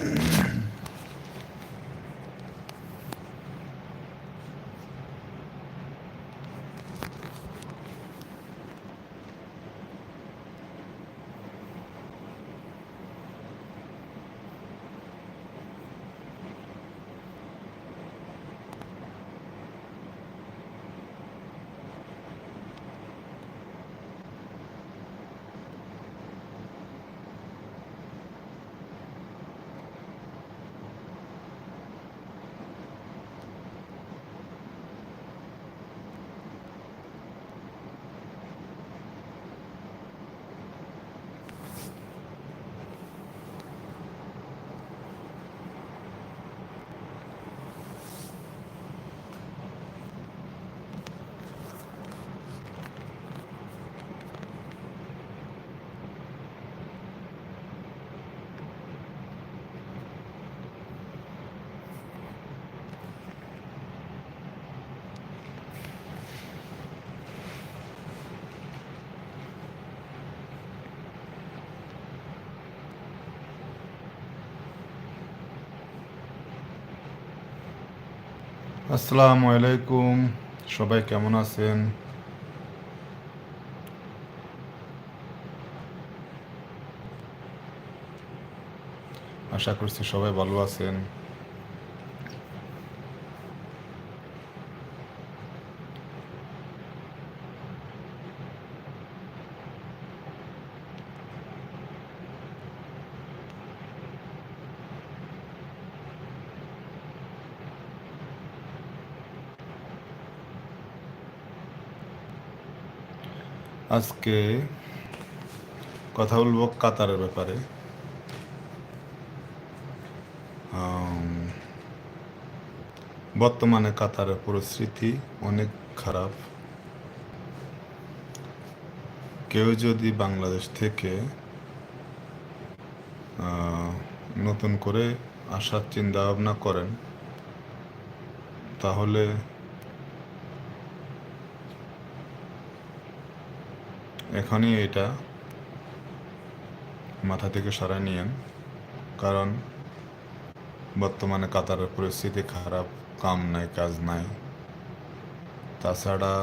Mm-hmm. আসসালামু আলাইকুম। সবাই কেমন আছেন? আশা করছি সবাই ভালো আছেন। আজকে কথা বলব কাতারের ব্যাপারে। বর্তমানে কাতারের পরিস্থিতি অনেক খারাপ। কেউ যদি বাংলাদেশ থেকে নতুন করে আসার চিন্তা ভাবনা করেন, তাহলে এখনই এটা মাথা থেকে সরাই নিয়েন, কারণ বর্তমানে কাতারের পরিস্থিতি খারাপ, কাম নাই, কাজ নাই। তাছাড়া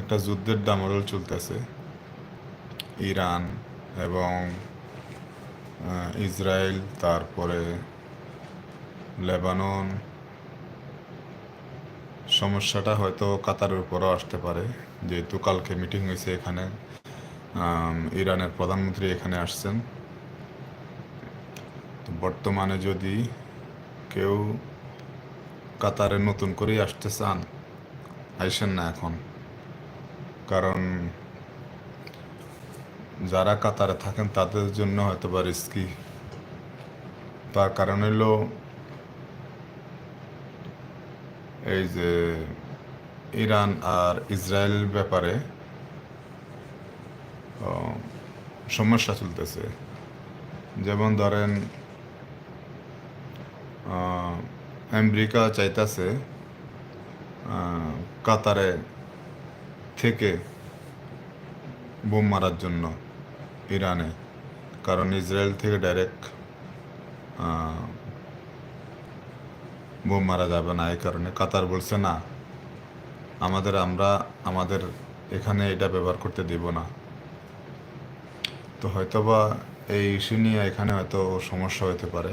একটা যুদ্ধের দামরল চলতেছে। ইরান এবং ইসরায়েল, তারপরে লেবানন। সমস্যাটা হয়তো কাতারের উপরও আসতে পারে। যেহেতু কালকে মিটিং হয়েছে এখানে ইরানের প্রধানমন্ত্রী এখানে আসছেন। বর্তমানে যদি কেউ কাতারে নতুন করেই আসতে চান, আইসেন না এখন। কারণ যারা কাতারে থাকেন, তাদের জন্য হয়তো বা রিস্কি তার কারণ হলো এই যে ইরান আর ইসরায়েল ব্যাপারে সমস্যা চলতেছে। যেমন ধরেন আমেরিকা চাইতেছে কাতারে থেকে বোম মারার জন্য ইরানে। কারণ ইসরায়েল থেকে ডাইরেক্ট বোম মারা যাবে না এই কারণে। কাতার বলছে, না, আমাদের আমরা, আমাদের এখানে এটা ব্যবহার করতে দিব না। তো হয়তোবা এই ইস্যু নিয়ে এখানে হয়তো সমস্যা হতে পারে।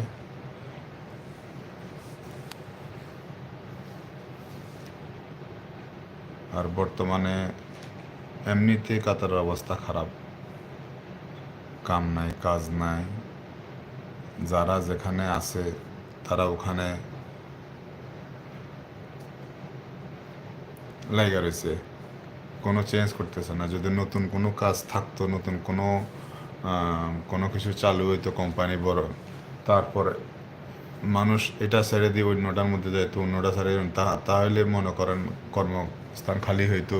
আর বর্তমানে এমনিতে কাতারের অবস্থা খারাপ। কাম নাই, কাজ নাই। যারা যেখানে আছে, তারা ওখানে লাইগা রয়েছে। কোনো চেঞ্জ করতেছে না। যদি নতুন কোনো কাজ থাকতো, নতুন কোনো কোনো কিছু চালু হইতো কোম্পানি বড়, তারপরে মানুষ এটা ছেড়ে দিয়ে অন্যটার মধ্যে যাইতো, অন্যটা ছেড়ে তাহলে মনে করেন কর্মস্থান খালি হইতো,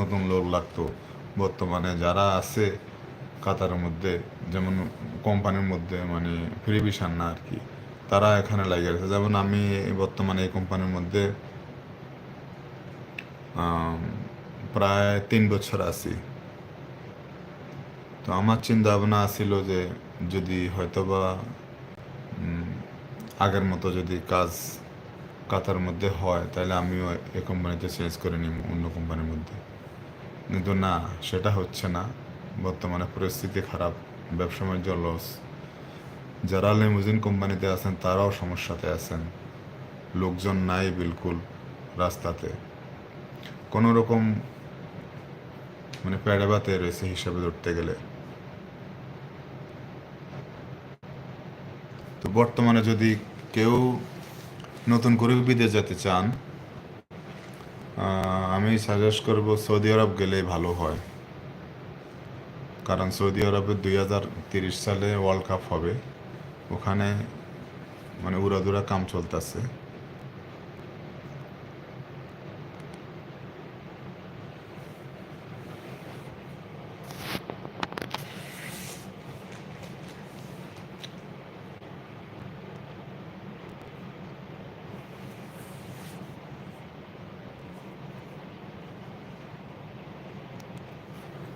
নতুন লোক লাগতো। বর্তমানে যারা আছে কাতারের মধ্যে, যেমন কোম্পানির মধ্যে মানে ফ্রিভিশন না আর কি, তারা এখানে লাগে গেছে যেমন আমি বর্তমানে এই কোম্পানির মধ্যে প্রায় তিন বছর আছি। তো আমার চিন্তা ভাবনা ছিল যে যদি হয়তোবা আগের মতো যদি কাজ কাতার মধ্যে হয়, তাহলে আমিও এ কোম্পানিতে চেঞ্জ করে নিব অন্য কোম্পানির মধ্যে। কিন্তু না, সেটা হচ্ছে না। বর্তমানে পরিস্থিতি খারাপ, ব্যবসা বাণিজ্য লস যারা লিমুজিন কোম্পানিতে আছেন, তারাও সমস্যাতে আছেন। লোকজন নাই বিলকুল রাস্তাতে। কোনো রকম মানে প্যাডে বাতে রয়েছে হিসাবে ধরতে গেলে। তো বর্তমানে যদি কেউ নতুন করে বিদেশ যেতে চান আমি সাজেস্ট করব সৌদি আরব গেলেই ভালো হয়। কারণ সৌদি আরবে দুই হাজার তিরিশ সালে ওয়ার্ল্ড কাপ হবে। ওখানে মানে উড়াদুরা কাম চলতেছে।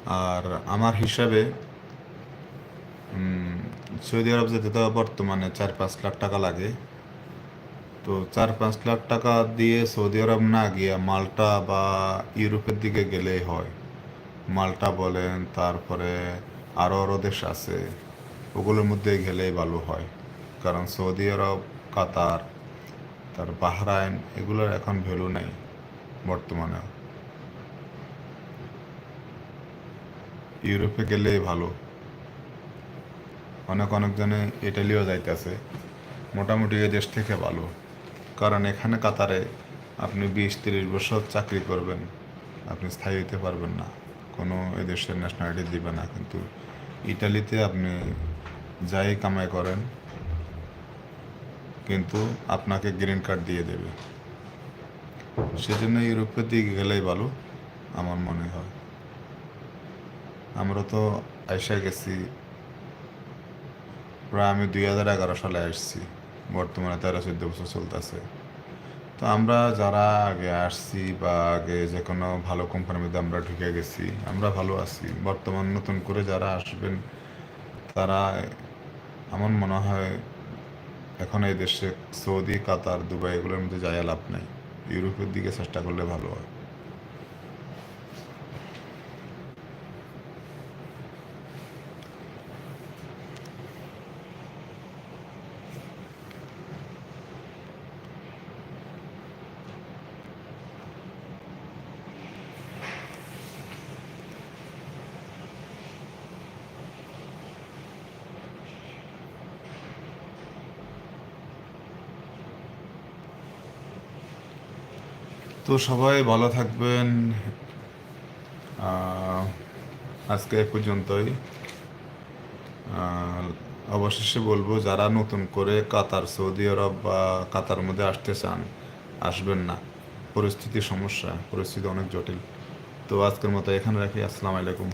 আর আমার হিসাবে সৌদি আরব যেতে তো বর্তমানে চার পাঁচ লাখ টাকা লাগে। তো চার পাঁচ লাখ টাকা দিয়ে সৌদি আরব না গিয়ে মাল্টা বা ইউরোপের দিকে গেলেই হয়। মাল্টা বলেন, তারপরে আরও আরও দেশ আছে, ওগুলোর মধ্যে গেলেই ভালো হয়। কারণ সৌদি আরব, কাতার, তার বাহরাইন, এগুলোর এখন ভ্যালু নেই বর্তমানে ইউরোপে গেলেই ভালো। অনেক অনেক জনে ইটালিও যাইতেছে। মোটামুটি এই দেশ থেকে ভালো। কারণ এখানে কাতারে আপনি বিশ তিরিশ বছর চাকরি করবেন, আপনি স্থায়ী হতে পারবেন না। কোনো এ দেশের ন্যাশনালিটি দিবে না। কিন্তু ইটালিতে আপনি যাই কামাই করেন, কিন্তু আপনাকে গ্রিন কার্ড দিয়ে দেবে। সেজন্য ইউরোপের দিকে গেলেই ভালো, আমার মনে হয়। আমরা তো আইসা গেছি। প্রায় আমি দুই হাজার এগারো সালে আসছি বর্তমানে তেরো চোদ্দ বছর চলতেছে। তো আমরা যারা আগে আসছি বা আগে যে কোনো ভালো কোম্পানির মধ্যে আমরা ঢুকে গেছি, আমরা ভালো আছি। বর্তমান নতুন করে যারা আসবেন, তারা আমার মনে হয় এখন এই দেশে সৌদি, কাতার, দুবাই এগুলোর মধ্যে যায় লাভ নেই। ইউরোপের দিকে চেষ্টা করলে ভালো হয়। তো সবাই ভালো থাকবেন। আজকে এ পর্যন্তই। অবশেষে বলব, যারা নতুন করে কাতার, সৌদি আরব বা কাতার মধ্যে আসতে চান, আসবেন না। পরিস্থিতি সমস্যা, পরিস্থিতি অনেক জটিল। তো আজকের মতো এখানে রাখি। আসসালামু আলাইকুম।